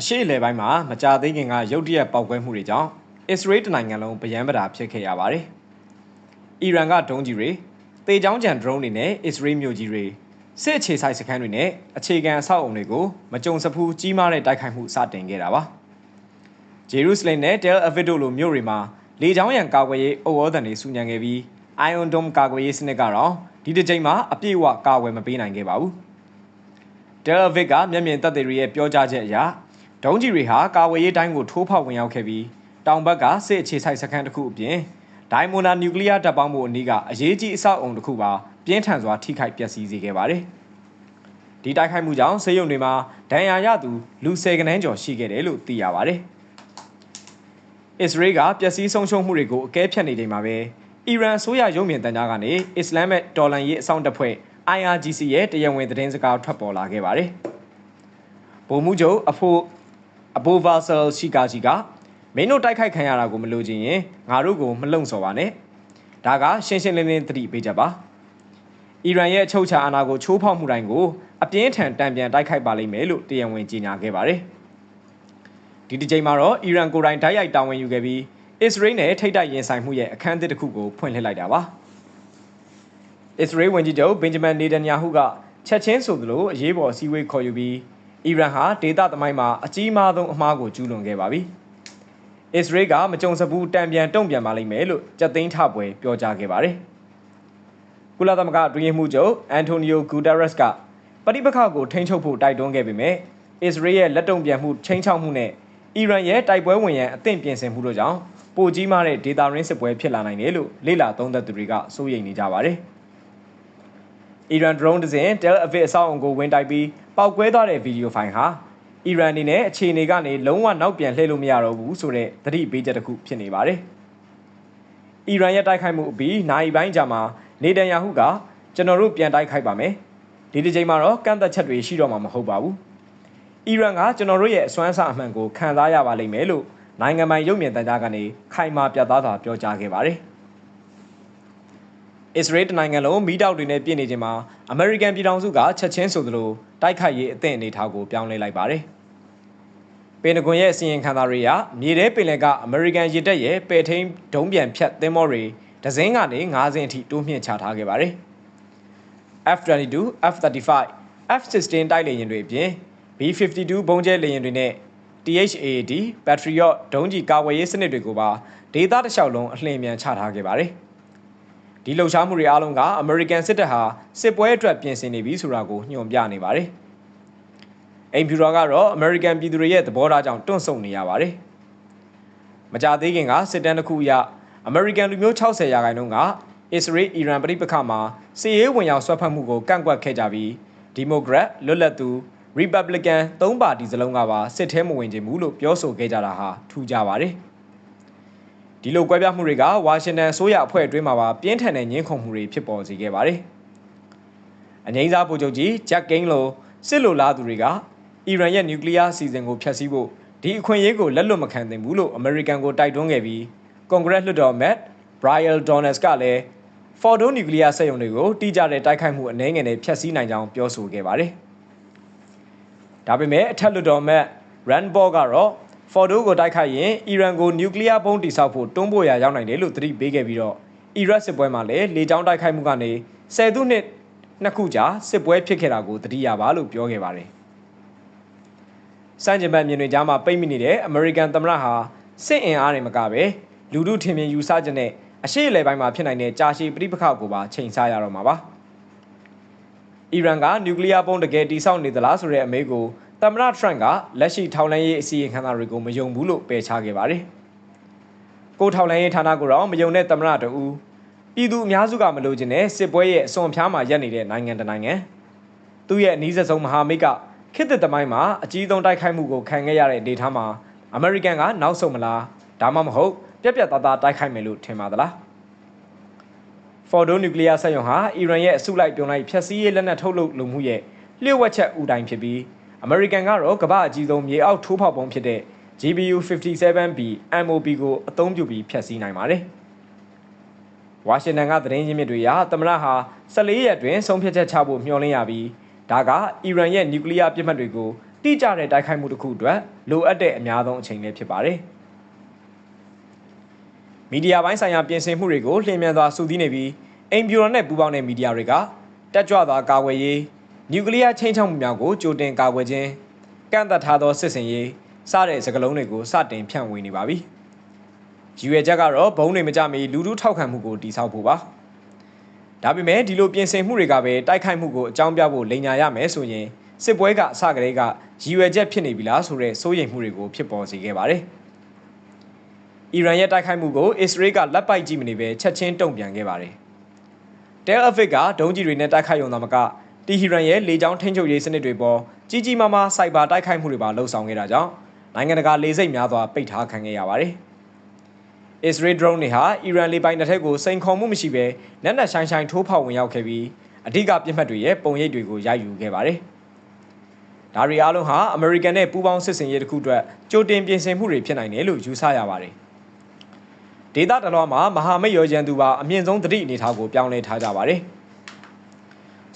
အရှိအလဲပိုင်းမှာမကြာသေးခင်ကရုတ်တရက်ပောက်ကွဲမှုတွေကြောင့်အစ္စရေးတနိုင်ငံလုံးဗယံပဓာဖြစ်ခဲ့ရပါတယ်။အီရန်ကဒုံးကြီးတွေတေချောင်းကြံဒရုန်းတွေနဲ့အစ္စရေးမြို့ကြီးတွေစစ်အခြေဆိုင်စခန်းတွေနဲ့အခြေခံအဆောက်အုံတွေကိုမကြုံစဖူးကြီးမားတဲ့တိုက်ခိုက်မှုစတင်ခဲ့တာပါ။ဂျေရုဆလင်နဲ့တယ်အဗစ်တို့လိုမြို့တွေမှာလေကြောင်းရန်ကာကွယ်ရေးအုပ်အော်တန်တွေစူညံခဲ့ပြီး Iron Dome ကာကွယ်ရေးစနစ်ကတော့ဒီတစ်ချိန်မှာအပြည့်အဝကာကွယ်မပေးနိုင်ခဲ့ပါဘူး။ Del Aviv ကမျက်မြင်သက်သေတွေရဲ့ပြောကြားချက်အရ ဒုံးကြီးတွေဟာကာဝေးရေးတိုင်းကိုထိုးဖောက်ဝင်ရောက်ခဲ့ပြီးတောင်ဘက်ကစစ်အခြေဆိုင်စခန်းတစ်ခုအပြင်ဒိုင်မိုနာနျူကလ িয়ার တပ်ပေါင်းမှုအနည်းကအရေးကြီးအဆောက်အုံတစ်ခုပါပြင်းထန်စွာထိခိုက်ပျက်စီးစေခဲ့ပါတယ်။ဒီတိုက်ခိုက်မှုကြောင့်စေယုံတွေမှာဒဏ်ရာရသူလူ၁၀ကနန်းကျော်ရှိခဲ့တယ်လို့သိရပါတယ်။အစ္စရေးကပျက်စီးဆုံးရှုံးမှုတွေကိုအကဲဖြတ်နေချိန်မှာပဲအီရန်အစိုးရရုံးမြင်တန်ကြားကနေအစ္စလမ်မက်တော်လန်ရေးအဆောင်တပ်ဖွဲ့ IRGC ရဲ့တရားဝင်သတင်းစကားထွက်ပေါ်လာခဲ့ပါတယ်။ဗိုလ်မှူးချုပ်အဖို့ အဘိုဗာဆယ်ရှိကာကြီးကမင်းတို့တိုက်ခိုက်ခံရတာကိုမလို့ချင်ရင်ငါတို့ကိုမလုံဆော်ပါနဲ့ဒါကရှင်းရှင်းလင်းလင်းသတိပေးချက်ပါအီရန်ရဲ့အချုပ်ချာအာဏာကိုချိုးဖောက်မှုတိုင်းကိုအပြင်းထန်တံပြန်တိုက်ခိုက်ပါလိမ့်မယ်လို့တရားဝင်ကြေညာခဲ့ပါတယ်ဒီတစ်ချိန်မှာတော့အီရန်ကိုယ်တိုင်တိုက်ရိုက်တာဝန်ယူခဲ့ပြီးအစ္စရေးနဲ့ထိတ်တိုက်ရင်ဆိုင်မှုရဲ့အခမ်းအသစ်တစ်ခုကိုဖွင့်လှစ်လိုက်တာပါအစ္စရေးဝန်ကြီးချုပ်ဘင်ဂျမန်နေတန်ယာဟုကချက်ချင်းဆိုသလိုအရေးပေါ်အစည်းအဝေးခေါ်ယူပြီး အီရန်ဟာဒေသသမိုင်းမှာအကြီးမားဆုံးအမှားကိုကျူးလွန်ခဲ့ပါပြီ။အစ္စရေးကမကြုံစဘူးတံပြန်တုံ့ပြန်ပါလိမ့်မယ်လို့ကြက်သိန်းထပွဲပြောကြားခဲ့ပါတယ်။ကုလသမဂ္ဂအတွင်းမှုချုပ်အန်တိုနီယိုဂူတာရက်စ်ကပဋိပက္ခကိုထိန်းချုပ်ဖို့တိုက်တွန်းခဲ့ပေမဲ့အစ္စရေးရဲ့လက်တုံ့ပြန်မှုချိန်ချောက်မှုနဲ့အီရန်ရဲ့တိုက်ပွဲဝင်ရန်အသင့်ပြင်ဆင်မှုတို့ကြောင့်ပိုကြီးမားတဲ့ဒေတာရင်းစစ်ပွဲဖြစ်လာနိုင်တယ်လို့လေ့လာသုံးသပ်သူတွေကစိုးရိမ်နေကြပါတယ်။အီရန်ဒရုန်းတစ်စင်းတယ်အဗစ်အဆောက်အုံကိုဝင်တိုက်ပြီး ပောက်ကွဲသွားတဲ့ဗီဒီယိုဖိုင်ဟာအီရန်အနေနဲ့အခြေအနေကနေလုံးဝနောက်ပြန်လှည့်လို့မရတော့ဘူးဆိုတဲ့သတိပေးချက်တစ်ခုဖြစ်နေပါတယ်။အီရန်ရဲ့တိုက်ခိုက်မှုအပြီးနိုင်ပိုင်းကြာမှာနေတန်ယာဟုကကျွန်တော်တို့ပြန်တိုက်ခိုက်ပါမယ်။ဒီဒီချိန်မှာတော့ကန့်သက်ချက်တွေရှိတော့မှာမဟုတ်ပါဘူး။အီရန်ကကျွန်တော်တို့ရဲ့အစွမ်းအစအမှန်ကိုခံစားရပါလိမ့်မယ်လို့နိုင်ငံပိုင်ရုပ်မြင်သံကြားကနေခိုင်မာပြသစွာပြောကြားခဲ့ပါတယ်။ အစ္စရေးတနိုင်ငံလုံးမိတောက်တွေနဲ့ပြည့်နေခြင်းမှာအမေရိကန်ပြည်ထောင်စုကချက်ချင်းဆိုသလိုတိုက်ခိုက်ရေးအသင့်အနေထားကိုပြောင်းလဲလိုက်ပါတယ်။ပင်တကွန်ရဲ့အစီရင်ခံစာတွေအရမြေထဲပင်လယ်ကအမေရိကန်ရေတပ်ရဲ့ပယ်ထိန်ဒုံးပြန်ဖြတ်သင်္ဘောတွေဒဇင်းကနေ9စင်းအထိတိုးမြင့်ချထားခဲ့ပါတယ်။ F22, F35, F16 တိုက်လေယာဉ်တွေအပြင် B52 ဘုံကျဲလေယာဉ်တွေနဲ့ THAAD Patriot ဒုံးကျည်ကာဝယ်ရေးစနစ်တွေကိုပါဒေသတစ်လျှောက်လုံးအလှည့်မြန်ချထားခဲ့ပါတယ်။ ဒီလှုပ်ရှားမှုတွေအားလုံးကအမေရိကန်စစ်တပ်ဟာစစ်ပွဲအတွက်ပြင်ဆင်နေပြီဆိုတာကိုညွှန်ပြနေပါတယ်။အိမ်ဖြူတော်ကတော့အမေရိကန်ပြည်သူတွေရဲ့သဘောထားကြောင့်တွန့်ဆုတ်နေရပါတယ်။မကြသေးခင်ကစစ်တမ်းတစ်ခုအရအမေရိကန်လူမျိုး60ရာခိုင်နှုန်းကအစ္စရေးအီရန်ပြည်ပခါမှာစစ်ရေးဝင်ရောက်ဆွတ်ဖက်မှုကိုကန့်ကွက်ခဲ့ကြပြီးဒီမိုကရက်လွတ်လပ်သူ Republican သုံးပါတီစလုံးကပါစစ်ထဲမဝင်ချင်ဘူးလို့ပြောဆိုခဲ့ကြတာဟာထူးကြပါတယ်။ ဒီလိုကွဲပြားမှုတွေကဝါရှင်တန်ဆိုရအဖွဲ့အတွင်းမှာပါပြင်းထန်တဲ့ညှင်းခုန်မှုတွေဖြစ်ပေါ်စေခဲ့ပါတယ်။အငိမ့်စားဗိုလ်ချုပ်ကြီးဂျက်ကိန်းလိုစစ်လိုလားသူတွေကအီရန်ရဲ့နျူကလ িয়ার အစီအစဉ်ကိုဖျက်ဆီးဖို့ဒီအခွင့်အရေးကိုလက်လွတ်မခံသင့်ဘူးလို့အမေရိကန်ကိုတိုက်တွန်းခဲ့ပြီးကွန်ဂရက်လွှတ်တော်မတ်ဘရိုင်ယယ်ဒေါ်နယ်စ်ကလည်းဖော်ဒိုနျူကလ িয়ার စက်ရုံတွေကိုတိကျတဲ့တိုက်ခိုက်မှုအနည်းငယ်နဲ့ဖျက်ဆီးနိုင်ကြောင်းပြောဆိုခဲ့ပါတယ်။ဒါပေမဲ့အထက်လွှတ်တော်မတ်ရန်ဘော့ကတော့ ဖော်ဒိုကိုတိုက်ခိုက်ရင်အီရန်ကိုနျူကလ িয়ার ဘုံးတိစောက်ဖို့တွန်းပို့ရရောက်နိုင်တယ်လို့သတိပေးခဲ့ပြီးတော့အီရတ်စစ်ပွဲမှာလည်းလေကြောင်းတိုက်ခိုက်မှုကနေဆယ်စုနှစ်နှစ်ခုကြာစစ်ပွဲဖြစ်ခဲ့တာကိုသတိရပါလို့ပြောခဲ့ပါတယ်။စံကျင်ဘတ်မြင်တွေကြားမှာပိတ်မိနေတဲ့အမေရိကန်သမ္မတဟာစစ်အင်အားတွေမကပဲလူမှုထင်မြင်ယူဆချက်နဲ့အရှိအလဲပိုင်းမှာဖြစ်နိုင်တဲ့ကြာရှည်ပြိပခါကိုပါချိန်ဆရတော့မှာပါ။အီရန်ကနျူကလ িয়ার ဘုံးတကယ်တိစောက်နေသလားဆိုတဲ့အမေးကို သမ္မတထရန့်ကလက်ရှိထောက်လှမ်းရေးအစီရင်ခံစာတွေကိုမယုံဘူးလို့ပယ်ချခဲ့ပါတယ်။ကိုထောက်လှမ်းရေးဌာနကတော့မယုံတဲ့သမ္မတတူပြည်သူအများစုကမလိုချင်တဲ့စစ်ပွဲရဲ့အစွန်ဖျားမှာရပ်နေတဲ့နိုင်ငံတနိုင်ငံသူ့ရဲ့အနည်းဆုံးမဟာမိတ်ကခေတ်သစ်သမိုင်းမှာအကြီးဆုံးတိုက်ခိုက်မှုကိုခံခဲ့ရတဲ့ဒေသမှာအမေရိကန်ကနောက်ဆုံးမလားဒါမှမဟုတ်ပြက်ပြက်သားသားတိုက်ခိုက်မယ်လို့ထင်ပါသလားဖော်ဒိုနျူကလ িয়ার စက်ရုံဟာအီရန်ရဲ့အစုလိုက်ပြုံလိုက်ဖျက်ဆီးရေးလက်နက်ထုတ်လုပ်လုပ်မှုရဲ့လျှို့ဝှက်ချက်ဥတိုင်းဖြစ်ပြီး အမေရိကန်ကတော့ကမ္ဘာအကြီးဆုံးမြေအောက်ထိုးဖောက်ပုံးဖြစ်တဲ့ GBU 57B MOB ကိုအသုံးပြုပြီးဖျက်ဆီးနိုင်ပါတယ်။ဝါရှင်တန်ကသတင်းရင်းမြစ်တွေအရသမရဟာ14ရက်တွင်ဆုံးဖြတ်ချက်ချဖို့မျှော်လင့်ရပြီးဒါကအီရန်ရဲ့နျူကလ িয়ার ပြစ်မှတ်တွေကိုတိကျတဲ့တိုက်ခိုက်မှုတစ်ခုအတွက်လိုအပ်တဲ့အများဆုံးအချိန်လေးဖြစ်ပါတယ်မီဒီယာပိုင်းဆိုင်ရာပြင်ဆင်မှုတွေကိုလျင်မြန်စွာစုစည်းနေပြီးအိမ်ပြူတော်နဲ့ပူးပေါင်းတဲ့မီဒီယာတွေကတက်ကြွစွာကာကွယ်ရေး နျူကလ িয়ার ချိန်ချောက်မှုများကိုကြိုတင်ကာကွယ်ခြင်းကန့်သက်ထားသောစစ်စင်ရေးစတဲ့စကလုံးတွေကိုစတင်ဖြန့်ဝေနေပါပြီ။ရည်ရွယ်ချက်ကတော့ဘုံတွေမကြမီလူထုထောက်ခံမှုကိုတိစောက်ဖို့ပါ။ဒါပေမဲ့ဒီလိုပြင်ဆင်မှုတွေကပဲတိုက်ခိုက်မှုကိုအကြောင်းပြဖို့လိန်ညာရမယ်ဆိုရင်စစ်ပွဲကအစကတည်းကရည်ရွယ်ချက်ဖြစ်နေပြီလားဆိုတဲ့စိုးရိမ်မှုတွေကိုဖြစ်ပေါ်စေခဲ့ပါတယ်။အီရန်ရဲ့တိုက်ခိုက်မှုကိုအစ္စရေးကလက်ပိုက်ကြည့်မနေပဲချက်ချင်းတုံ့ပြန်ခဲ့ပါတယ်။ Tel Aviv ကဒုံးကျည်တွေနဲ့တိုက်ခိုက်ရုံသာမက တီဟီရန်ရဲ့လေကြောင်းထိန်းချုပ်ရေးစနစ်တွေပေါ်ကြီးကြီးမားမားစိုက်ဘာတိုက်ခိုက်မှုတွေပါလှုံ့ဆော်ခဲ့တာကြောင့်နိုင်ငံတကာလေဆိပ်များစွာပိတ်ထားခံခဲ့ရပါတယ်။ Israel drone တွေဟာအီရန်လေပိုင်တစ်ထက်ကိုစိန်ခေါ်မှုမရှိဘဲလက်နက်ဆိုင်ဆိုင်ထိုးဖောက်ဝင်ရောက်ခဲ့ပြီးအဓိကပြစ်မှတ်တွေရဲ့ပုံရိပ်တွေကိုရိုက်ယူခဲ့ပါတယ်။ဒါတွေအားလုံးဟာအမေရိကန်နဲ့ပူးပေါင်းစစ်ဆင်ရေးတစ်ခုအတွက်ကြိုတင်ပြင်ဆင်မှုတွေဖြစ်နိုင်တယ်လို့ယူဆရပါတယ်။ဒေသတလွှာမှာမဟာမိတ်ရောရန်သူပါအမြင့်ဆုံးသတိအနေထားကိုပြောင်းလဲထားကြပါတယ်။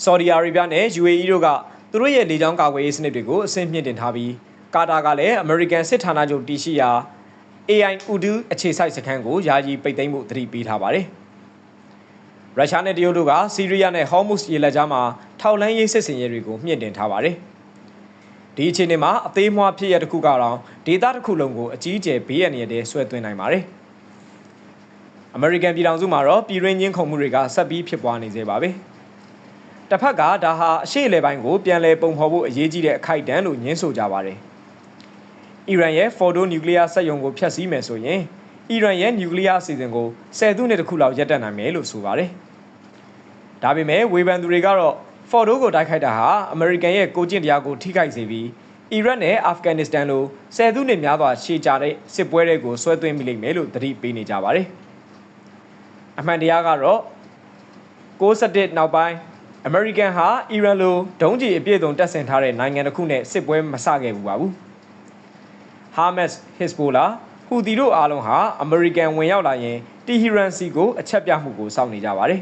ဆော်ဒီအာရေဗျနဲ့ UAE တို့ကသူတို့ရဲ့လေကြောင်းကာကွယ်ရေးစနစ်တွေကိုအဆင့်မြင့်တင်ထားပြီးကာတာကလည်းအမေရိကန်စစ်ဌာနချုပ်တည်ရှိရာ AI Udu အခြေစိုက်စခန်းကိုယာယီပိတ်သိမ်းမှုသတိပေးထားပါတယ်။ရုရှားနဲ့တရုတ်တို့ကဆီးရီးယားနဲ့ဟော်မုစ်ရေလက်ကြားမှာထောက်လန်းရေးစစ်စင်ရေးတွေကိုမြင့်တင်ထားပါတယ်။ဒီအခြေအနေမှာအသေးမွှားဖြစ်ရတဲ့ခုကတော့ဒေတာတစ်ခုလုံးကိုအကြီးအကျယ်ဘေးရန်ရတဲ့ဆွဲသွင်းနိုင်ပါတယ်။အမေရိကန်ပြည်ထောင်စုမှာတော့ပြည်ရင်းချင်းခုံမှုတွေကဆက်ပြီးဖြစ်ပွားနေသေးပါပဲ။ တစ်ဖက်ကဒါဟာအရှိအလဲပိုင်းကိုပြန်လည်ပုံဖော်ဖို့အရေးကြီးတဲ့အခိုက်အတန့်လို့ညင်းဆိုကြပါတယ်။အီရန်ရဲ့ Fordo နျူကလ িয়ার စက်ရုံကိုဖျက်ဆီးမယ်ဆိုရင်အီရန်ရဲ့နျူကလ িয়ার အစီအစဉ်ကို10သူနှစ်တခုလောက်ရပ်တန့်နိုင်မယ်လို့ဆိုပါတယ်။ဒါပေမဲ့ဝေဖန်သူတွေကတော့ Fordo ကိုတိုက်ခိုက်တာဟာအမေရိကန်ရဲ့ကိုကျင့်တရားကိုထိခိုက်စေပြီးအီရတ်နဲ့အာဖဂန်နစ္စတန်လို10သူနှစ်များစွာရှေ့ကြတဲ့စစ်ပွဲတွေကိုဆွဲသွင်းမိလိမ့်မယ်လို့သတိပေးနေကြပါတယ်။အမှန်တရားကတော့61နောက်ပိုင်း အမေရိကန်ဟာအီရန်လိုဒုံးကျည်အပြည့်အစုံတပ်ဆင်ထားတဲ့နိုင်ငံတစ်ခုနဲ့စစ်ပွဲမဆခဲ့ဘူးပါဘူး။ Hamas, Hezbollah, Houthi တို့အားလုံးဟာအမေရိကန်ဝင်ရောက်လာရင်တီဟီရန်စီကိုအချက်ပြမှုကိုစောင့်နေကြပါတယ်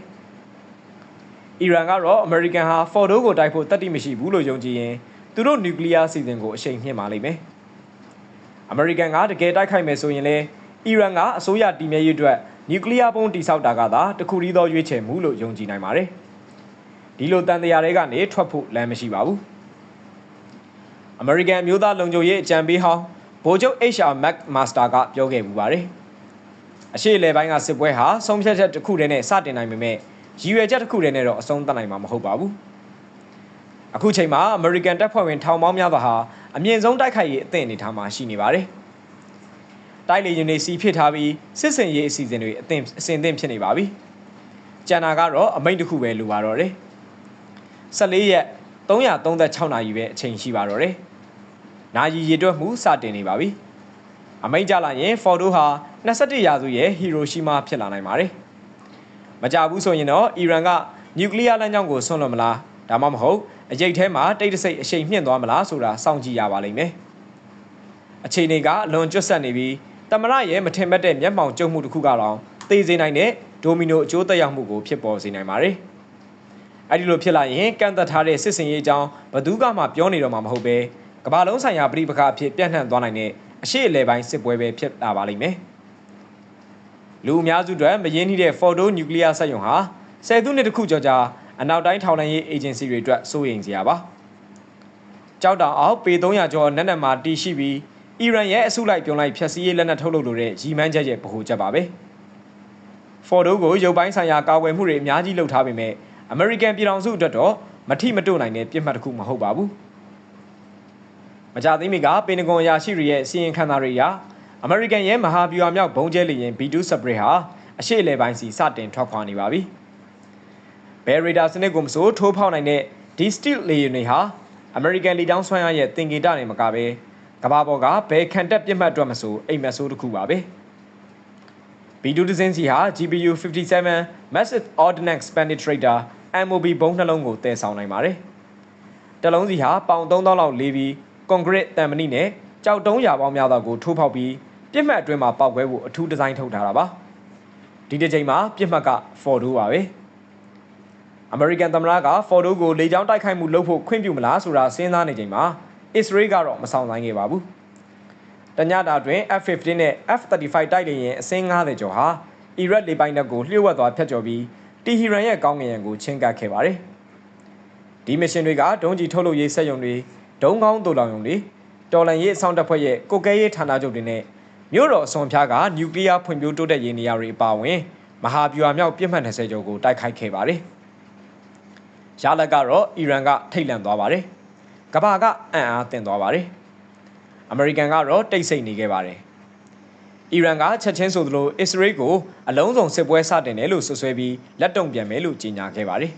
။အီရန်ကတော့အမေရိကန်ဟာဖော်ဒိုကိုတိုက်ဖို့တတ်တိမရှိဘူးလို့ယုံကြည်ရင်သူတို့နျူကလ িয়ার စီစဉ်ကိုအရှိန်မြင့်ပါလိမ့်မယ်။အမေရိကန်ကတကယ်တိုက်ခိုက်မယ်ဆိုရင်လည်းအီရန်ကအစိုးရတည်မြဲရေးအတွက်နျူကလ িয়ার ပုံးတိစောက်တာကသာတခုတည်းသောရွေးချယ်မှုလို့ယုံကြည်နိုင်ပါတယ်။ ဒီလိုတန်တရားတွေကနေထွက်ဖို့လမ်းမရှိပါဘူး။အမေရိကန်မျိုးသားလုံခြုံရေးအကြံပေးဟောင်းဗိုလ်ချုပ် HR Mac Master ကပြောခဲ့မှုပါတယ်။အရှိလေပိုင်းကစစ်ပွဲဟာဆုံးဖြတ်ချက်တစ်ခုတည်းနဲ့စတင်နိုင်ပေမဲ့ရည်ရွယ်ချက်တစ်ခုတည်းနဲ့တော့အဆုံးသတ်နိုင်မှာမဟုတ်ပါဘူး။အခုချိန်မှာ American တပ်ဖွဲ့ဝင်ထောင်ပေါင်းများစွာဟာအမြင့်ဆုံးတိုက်ခိုက်ရေးအသင့်အနေထားမှာရှိနေပါတယ်။တိုက်လေယာဉ်တွေစီဖြစ်ထားပြီးစစ်စင်ရေးအစီအစဉ်တွေအသင့်အစင်သင့်ဖြစ်နေပါပြီ။ကျန်တာကတော့အမိန့်တစ်ခုပဲလိုပါတော့တယ်။ 14ရက်336နာရီပဲအချိန်ရှိပါတော့တယ်။နာယီရေတွက်မှုစတင်နေပါပြီ။အမိန့်ကြလာရင် Fordo ဟာ21ရာစုရဲ့ဟီရိုရှီမာဖြစ်လာနိုင်ပါတယ်။မကြဘူးဆိုရင်တော့အီရန်ကနျူကလ িয়ার လမ်းကြောင်းကိုဆွန့်လွတ်မလားဒါမှမဟုတ်အကြိတ်ထဲမှာတိတ်တဆိတ်အရှိန်မြင့်သွားမလားဆိုတာစောင့်ကြည့်ရပါလိမ့်မယ်။အခြေအနေကအလွန်ကျွတ်ဆက်နေပြီးတမရရဲ့မထင်မှတ်တဲ့မျက်မှောင်ကျုံမှုတစ်ခုကတော့သေစေနိုင်တဲ့ဒိုမီနိုအကျိုးသက်ရောက်မှုကိုဖြစ်ပေါ်စေနိုင်ပါတယ်။ အဲဒီလိုဖြစ်လာရင်ကန့်သက်ထားတဲ့စစ်စင်ရေးအကြောင်းဘသူကမှပြောနေတော့မှာမဟုတ်ပဲကမ္ဘာလုံးဆိုင်ရာပြည်ပခါအဖြစ်ပြန့်နှံ့သွားနိုင်တဲ့အရှိအလဲပိုင်းစစ်ပွဲပဲဖြစ်လာပါလိမ့်မယ်။လူအများစုအတွက်မရင်းနှီးတဲ့ Fordo Nuclear စက်ရုံဟာဆယ်စုနှစ်တခုကျော်ကြာအနောက်တိုင်းထောင်လှမ်းရေးအေဂျင်စီတွေအတွက်စိုးရိမ်စရာပါ။ကြောက်တောင်အောင်ပေ300ကျော်နက်နက်မှာတီရှိပြီးအီရန်ရဲ့အစုလိုက်ပြုံလိုက်ဖျက်ဆီးရေးလက်နက်ထုတ်လုပ်လိုတဲ့ရီမန်းချက်ရဲ့ဗဟိုချက်ပါပဲ။ Fordo ကိုရုပ်ပိုင်းဆိုင်ရာကာကွယ်မှုတွေအများကြီးလုပ်ထားပေမဲ့ American ပြည်ထောင်စုအတွက်တော့မထိမတွနိုင်တဲ့ပြစ်မှတ်တစ်ခုမဟုတ်ပါဘူး။မကြသေးမီကပင်တဂွန်အရာရှိတွေရဲ့စီရင်ခံစာတွေအရအမေရိကန်ရဲ့မဟာဗျူဟာမြောက်ဘုံကျဲလေယာဉ် B2 Spray ဟာအရှိအလဲပိုင်းစီစတင်ထွက်ခွာနေပါပြီ။ဘယ်ရေဒါစနစ်ကိုမဆိုထိုးဖောက်နိုင်တဲ့ဒီ steel လေယာဉ်တွေဟာအမေရိကန်လေကြောင်းဆွမ်းအားရဲ့သင်္ကေတနဲ့မကပဲကမ္ဘာပေါ်ကဘယ်ခံတက်ပြစ်မှတ်အတွက်မဆိုအိမ်မက်ဆိုးတစ်ခုပါပဲ။ B2 ဒဇင်းစီဟာ GPU 57 Massive Ordnance Penetrator MOB ဘုံနှလုံးကိုတည်ဆောင်နိုင်ပါတယ်။တလုံးစီဟာပေါင်3000လောက်လေးပြီးကွန်ကရစ်တံမဏိနဲ့ကြောက်တုံးရာပေါင်းများစွာကိုထိုးဖောက်ပြီးပြစ်မှတ်အတွင်းမှာပောက်ကွဲဖို့အထူးဒီဇိုင်းထုတ်ထားတာပါဒီတစ်ချိန်မှာပြစ်မှတ်က Fordo ပါပဲအမေရိကန်သမ္မတက Fordo ကိုလေကြောင်းတိုက်ခိုက်မှုလုပ်ဖို့ခွင့်ပြုမလားဆိုတာစဉ်းစားနေချိန်မှာအစ္စရေးကတော့မဆောင်နိုင်ခဲ့ပါဘူး။တညတာတွင် F-15 နဲ့ F-35 တိုက်လေယာဉ်အစင်း90ကျော်ဟာအီရတ်လေပိုင်နက်ကိုလျှို့ဝှက်သွားဖျက်ကျော်ပြီး တီဟီရန်ရဲ့ကောင်းကင်ယံကိုချင်းကပ်ခဲ့ပါတယ်။ဒီမရှင်တွေကဒုံးကြီးထုတ်လုပ်ရေးစက်ရုံတွေဒုံးကောင်းတူလောင်ရုံတွေတော်လန်ရေးအဆောင်တပ်ဖွဲ့ရဲ့ကိုကဲရေးဌာနချုပ်တွေနဲ့မြို့တော်အစွန်ဖျားကနျူကလ িয়ার ဖွံ့ဖြိုးတိုးတက်ရေးနေရာတွေအပါအဝင်မဟာဗျူဟာမြောက်ပြစ်မှတ်20ကျော်ကိုတိုက်ခိုက်ခဲ့ပါတယ်။ရလက်ကတော့အီရန်ကထိတ်လန့်သွားပါတယ်။ကမ္ဘာကအံ့အားသင့်သွားပါတယ်။အမေရိကန်ကတော့တိတ်ဆိတ်နေခဲ့ပါတယ်။ အီရန်ကချက်ချင်းဆိုသလိုအစ္စရေးကိုအလုံးစုံစစ်ပွဲစတင်တယ်လို့ဆွဆွဲပြီးလက်တုံပြန်မယ်လို့ကြေညာခဲ့ပါတယ်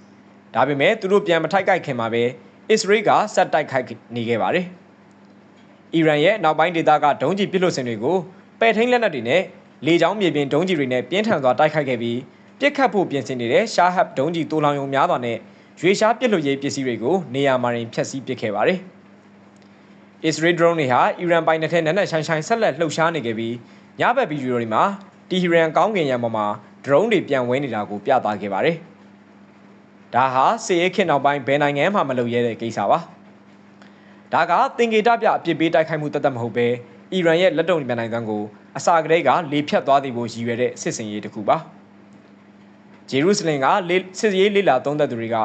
။ဒါပေမဲ့သူတို့ပြန်မထိုက်ခိုက်ခင်မှာပဲအစ္စရေးကစက်တိုက်ခိုက်နေခဲ့ပါတယ်။အီရန်ရဲ့နောက်ပိုင်းဒေသကဒုံးကျည်ပစ်လွှတ်စင်တွေကိုပယ်ထိန်လက်နက်တွေနဲ့လေကြောင်းမြေပြင်ဒုံးကျည်တွေနဲ့ပြင်းထန်စွာတိုက်ခိုက်ခဲ့ပြီးပြစ်ခတ်ဖို့ပြင်ဆင်နေတဲ့ရှားဟပ်ဒုံးကျည်တိုးလောင်ယုံများစွာနဲ့ရွေရှားပစ်လွှတ်ရေးပစ္စည်းတွေကိုနေရာမှာရင်ဖျက်ဆီးပစ်ခဲ့ပါတယ်။ Israel drone တွေဟာအီရန်ပိုင်နယ်ထဲနက်နက်ရှိုင်းရှိုင်းဆက်လက်လှုပ်ရှားနေခဲ့ပြီးညဘက်ဗီဒီယိုတွေမှာတီဟီရန်ကောင်းကင်ရံပေါ်မှာ drone တွေပြန်ဝဲနေတာကိုပြသခဲ့ပါတယ်။ဒါဟာစစ်ရေးခေတ်နောက်ပိုင်းဘယ်နိုင်ငံမှမလုပ်ရတဲ့ကိစ္စပါ။ဒါကသင်္ကေတပြအပြစ်ပေးတိုက်ခိုက်မှုတသက်မဟုတ်ပဲအီရန်ရဲ့လက်တုံပြန်နိုင်တဲ့ကိုအစာကလေးကလေဖြတ်သွားသည်ကိုရည်ရွယ်တဲ့စစ်စင်ရေးတစ်ခုပါ။ဂျေရုဆလင်ကစစ်ရေးလေးလာသုံးသက်သူတွေက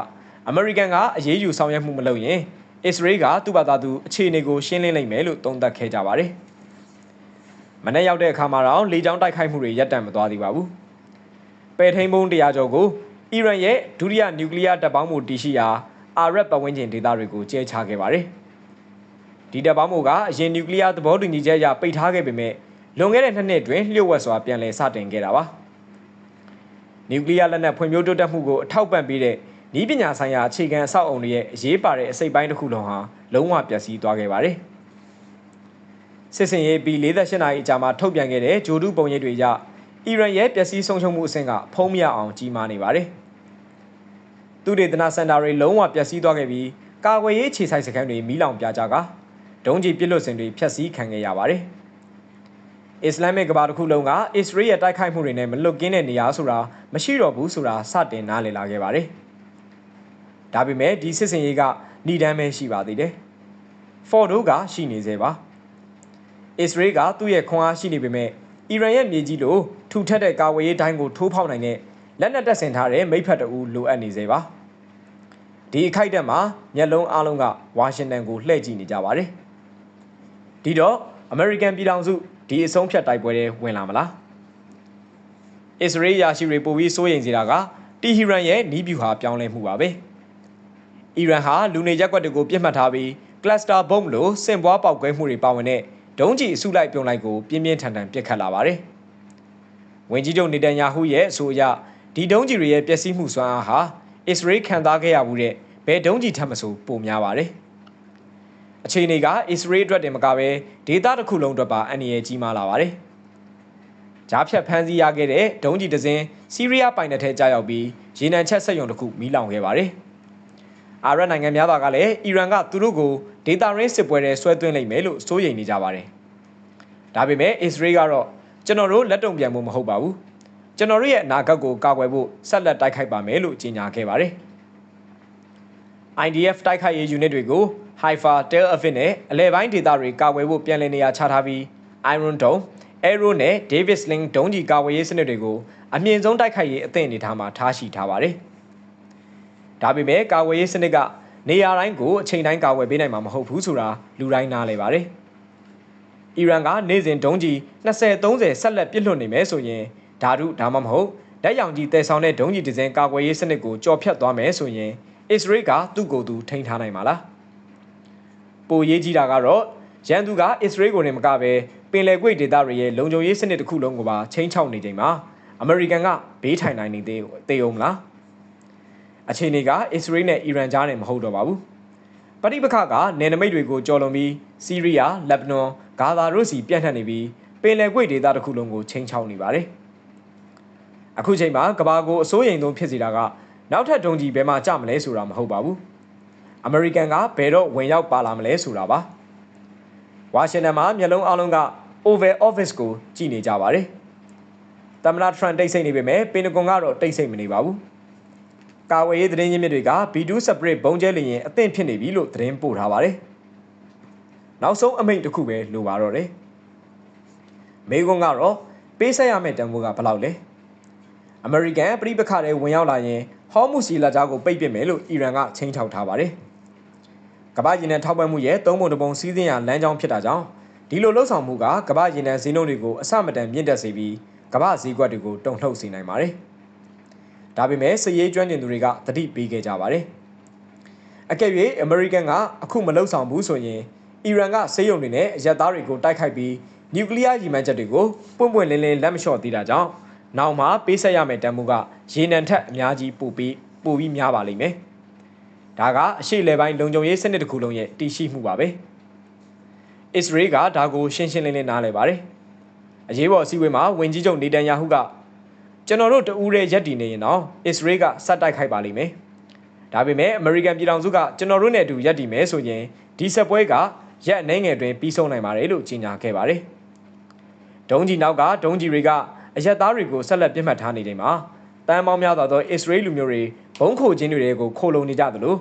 အမေရိကန်ကအရေးယူဆောင်ရွက်မှုမလုပ်ရင် အစ္စရေးကသူ့ဘာသာသူအခြေအနေကိုရှင်းလင်းနိုင်မယ်လို့သုံးသပ်ခဲ့ကြပါတယ်။မနေ့ရောက်တဲ့အခါမှာတော့လေကြောင်းတိုက်ခိုက်မှုတွေရပ်တန့်မသွားသေးပါဘူး။ပယ်ထိန်ဘုံတရားကျော်ကိုအီရန်ရဲ့ဒုတိယနျူကလ িয়ার တပ်ပေါင်းမှုတည်ရှိရာအာရပ်ပတ်ဝန်းကျင်ဒေသတွေကိုကျဲချခဲ့ပါတယ်။ဒီတပ်ပေါင်းမှုကအရင်နျူကလ িয়ার သဘောတူညီချက်အရပိတ်ထားခဲ့ပေမဲ့လွန်ခဲ့တဲ့နှစ်နှစ်တွင်လျှို့ဝှက်စွာပြန်လည်စတင်ခဲ့တာပါ။နျူကလ িয়ার လက်နက်ဖွံ့ဖြိုးတိုးတက်မှုကိုအထောက်ပံ့ပေးတဲ့ ဤပညာဆိုင်ရာအခြေခံအဆောက်အုံတွေရဲ့အရေးပါတဲ့အစိတ်ပိုင်းတစ်ခုလုံးဟာလုံးဝပျက်စီးသွားခဲ့ပါတယ်။စစ်စင်ရေးပြီး48နာရီအကြာမှာထုတ်ပြန်ခဲ့တဲ့ဂျိုဒူးပုံရိပ်တွေအရအီရန်ရဲ့ပျက်စီးဆုံးရှုံးမှုအဆင့်ကဖုံးမရအောင်ကြီးမားနေပါတယ်။သူဒေသနာစင်တာတွေလုံးဝပျက်စီးသွားခဲ့ပြီးကာကွယ်ရေးခြေဆိုင်စခန်းတွေမီးလောင်ပြကြကဒုံးကျည်ပစ်လွတ်စင်တွေဖျက်ဆီးခံခဲ့ရပါတယ်။အစ္စလာမစ်ကဘာတစ်ခုလုံးကအစ္စရေးရဲ့တိုက်ခိုက်မှုတွေနဲ့မလွတ်ကင်းတဲ့နေရာဆိုတာမရှိတော့ဘူးဆိုတာစတင်နားလည်လာခဲ့ပါတယ်။ ဒါပေမဲ့ဒီစစ်စင်ရေးကဏိဒမ်းပဲရှိပါသေးတယ်။ဖော်ဒိုကရှိနေသေးပါ။အစ္စရေးကသူ့ရဲ့ခွန်အားရှိနေပေမဲ့အီရန်ရဲ့မြေကြီးလိုထူထပ်တဲ့ကာဝေးရေးတိုင်းကိုထိုးဖောက်နိုင်တဲ့လက်နက်တပ်ဆင်ထားတဲ့မိဖက်တအူလိုအပ်နေသေးပါ။ဒီအခိုက်အတန့်မှာမျက်လုံးအလုံးကဝါရှင်တန်ကိုလှည့်ကြည့်နေကြပါတယ်။ဒီတော့အမေရိကန်ပြည်ထောင်စုဒီအဆုံးဖြတ်တိုက်ပွဲတွေဝင်လာမလား။အစ္စရေးရာရှိတွေပိုပြီးစိုးရိမ်စေတာကတီဟီရန်ရဲ့နီးဗျူဟာပြောင်းလဲမှုပါပဲ။ အီရန်ဟာလူနေရက်ကွက်တွေကိုပြစ်မှတ်ထားပြီးကလပ်စတာဘုံလိုစင်ပွားပေါက်ကွဲမှုတွေပါဝင်တဲ့ဒုံးကျည်အစုလိုက်ပြုံလိုက်ကိုပြင်းပြင်းထန်ထန်ပစ်ခတ်လာပါတယ်။ဝင်ကြီးချုပ်နေတန်ယာဟုရဲ့အဆိုအရဒီဒုံးကျည်တွေရဲ့ပျက်စီးမှုစွမ်းအားဟာအစ္စရေးခံစားခဲ့ရမှုတဲ့ဘယ်ဒုံးကျည်ထပ်မဆိုပိုများပါတယ်။အခြေအနေကအစ္စရေးအတွက်တင်မကပဲဒေသတစ်ခုလုံးအတွက်ပါအန္တရာယ်ကြီးမားလာပါတယ်။ဂျားဖြတ်ဖမ်းဆီးရခဲ့တဲ့ဒုံးကျည်တစ်စင်းစီးရီးယားပိုင်နယ်ထဲကြားရောက်ပြီးရေနံချက်ဆက်ယုံတစ်ခုမီးလောင်ခဲ့ပါတယ်။ အာရပ်နိုင်ငံများစွာကလည်းအီရန်ကသူတို့ကိုဒေတာရင်းစစ်ပွဲတွေဆွဲသွင်းလိုက်မယ်လို့စိုးရိမ်နေကြပါတယ်။ဒါပေမဲ့အစ္စရေးကတော့ကျွန်တော်တို့လက်တုံပြန်ဖို့မဟုတ်ပါဘူး။ကျွန်တော်တို့ရဲ့အနာဂတ်ကိုကာကွယ်ဖို့ဆက်လက်တိုက်ခိုက်ပါမယ်လို့ကြေညာခဲ့ပါတယ်။ IDF တိုက်ခိုက်ရေး unit တွေကို Haifa, Tel Aviv နဲ့အလဲပိုင်းဒေသတွေကာကွယ်ဖို့ပြန်လည်နေရာချထားပြီး Iron Dome, Arrow နဲ့ Davis Link ဒုံးကျည်ကာကွယ်ရေးစနစ်တွေကိုအမြင့်ဆုံးတိုက်ခိုက်ရေးအသင့်အနေထားမှာထားရှိထားပါတယ်။ ဒါပေမဲ့ကာဝေးရေးစနစ်ကနေရာတိုင်းကိုအချိန်တိုင်းကာဝယ်ပေးနိုင်မှာမဟုတ်ဘူးဆိုတာလူတိုင်းနားလည်ပါတယ်။အီရန်ကနေ့စဉ်ဒုံးကျည်20-30ဆက်လက်ပစ်လွှတ်နေမယ်ဆိုရင်ဓာတုဒါမှမဟုတ်ဓာတ်ရောင်ကြီးတည်ဆောင်တဲ့ဒုံးကျည်တစ်စင်းကာကွယ်ရေးစနစ်ကိုကြော်ဖြတ်သွားမယ်ဆိုရင်အစ္စရေးကသူ့ကိုယ်သူထိန်းထားနိုင်မှာလား။ပိုရေးကြီးတာကတော့ရန်သူကအစ္စရေးကိုနေမကပဲပင်လယ်ကွေ့ဒေသတွေရဲ့လုံခြုံရေးစနစ်တစ်ခုလုံးကိုပါချိန်ချောက်နေချိန်မှာအမေရိကန်ကဘေးထိုင်နိုင်နေသေးသေးအောင်လား။ အခြေအနေကအစ္စရေးနဲ့အီရန်ကြားနဲ့မဟုတ်တော့ပါဘူးပဋိပက္ခကနယ်နိမိတ်တွေကိုကျော်လွန်ပြီးစီးရီးယားလက်ဘနွန်ဂါဇာတို့စီပြန့်နှံ့နေပြီးပင်လယ်ကွေ့ဒေသတစ်ခုလုံးကိုချိန်ချောက်နေပါတယ်အခုချိန်မှာကဘာကိုအစိုးရိမ်ဆုံးဖြစ်စီတာကနောက်ထပ်ဒုံကြီးဘယ်မှာကြမလဲဆိုတာမဟုတ်ပါဘူးအမေရိကန်ကဘယ်တော့ဝင်ရောက်ပါလာမလဲဆိုတာပါဝါရှင်တန်မှာမျက်လုံးအလုံးက Oval Office ကိုကြည့်နေကြပါတယ်သမ္မတထရန့်တိတ်ဆိတ်နေပေမဲ့ပင်တဂွန်ကတော့တိတ်ဆိတ်မနေပါဘူး ကာဝေးရေးသတင်းရင်းမြစ်တွေက B2 separate ဘုံကျဲလျင်အသင့်ဖြစ်နေပြီလို့သတင်းပို့ထားပါတယ်နောက်ဆုံးအမိန့်တစ်ခုပဲလိုပါတော့တယ်။မေကွန်းကတော့ပေးဆက်ရမယ့်တန်ဖိုးကဘယ်လောက်လဲ။အမေရိကန်ပြည်ပခါတွေဝင်ရောက်လာရင်ဟော်မုစီလာကြားကိုပိတ်ပစ်မယ်လို့အီရန်ကချိန်ချောက်ထားပါတယ်။ကမ္ဘာရင်နံထောက်ပံ့မှုရဲ့သုံးပုံတစ်ပုံစီးစင်းရလမ်းကြောင်းဖြစ်တာကြောင့်ဒီလိုလှုပ်ဆောင်မှုကကမ္ဘာရင်နံဈေးနှုန်းတွေကိုအဆမတန်မြင့်တက်စေပြီးကမ္ဘာဈေးကွက်တွေကိုတုံ့လှုပ်စေနိုင်ပါတယ်။ ဒါပေမဲ့စည်ရေးကျွမ်းကျင်သူတွေကသတိပေးခဲ့ကြပါတယ်။အကယ်၍အမေရိကန်ကအခုမလှုပ်ဆောင်ဘူးဆိုရင်အီရန်ကစေယုံတွေနဲ့အရက်သားတွေကိုတိုက်ခိုက်ပြီးနျူကလ িয়ার ရည်မှန်းချက်တွေကိုပွင့်ပွင့်လင်းလင်းလက်မလျှော့သေးတာကြောင့်နောက်မှာပေးဆက်ရမယ့်တန်မှုကရေနံထက်အများကြီးပိုပြီးပိုပြီးများပါလိမ့်မယ်။ဒါကအရှိလေပိုင်းလုံခြုံရေးစနစ်တစ်ခုလုံးရဲ့တည်ရှိမှုပါပဲ။အစ္စရေးကဒါကိုရှင်းရှင်းလင်းလင်းနားလည်ပါတယ်။အရေးပေါ်အစည်းအဝေးမှာဝင်ကြီးချုပ်နေတန်ယာဟုက ကျွန်တော်တို့တဦးရဲ့ရက်တည်နေရင်တော့အစ္စရေးကစက်တိုက်ခိုက်ပါလိမ့်မယ်။ဒါပေမဲ့အမေရိကန်ပြည်ထောင်စုကကျွန်တော်တို့နဲ့အတူရက်တည်မယ်ဆိုရင်ဒီဆက်ပွဲကရက်အနှဲငယ်တွင်ပြီးဆုံးနိုင်ပါတယ်လို့ကြေညာခဲ့ပါတယ်။ဒုံးကြီးနောက်ကဒုံးကြီးတွေကအရက်သားတွေကိုဆက်လက်ပြစ်မှတ်ထားနေတယ်မှာတန်ပေါင်းများစွာသောအစ္စရေးလူမျိုးတွေဘုံခိုခြင်းတွေကိုခိုလုံနေကြသလို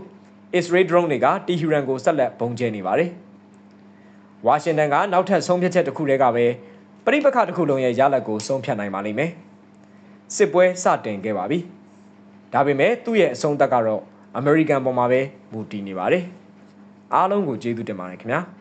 အစ္စရေး drone တွေကတီဟီရန်ကိုဆက်လက်ဘုံကျဲနေပါတယ်။ဝါရှင်တန်ကနောက်ထပ်ဆုံးဖြတ်ချက်တစ်ခုတည်းကပဲပြိပခါတစ်ခုလုံးရဲ့ရလဒ်ကိုဆုံးဖြတ်နိုင်ပါလိမ့်မယ်။ စစ်ပွဲစတင်ခဲ့ပါပြီ။ဒါပေမဲ့သူ့ရဲ့အဆုံးသက်ကတော့အမေရိကန်ပေါ်မှာပဲမူတည်နေပါတယ်။အားလုံးကိုကျေးဇူးတင်ပါတယ်ခင်ဗျာ။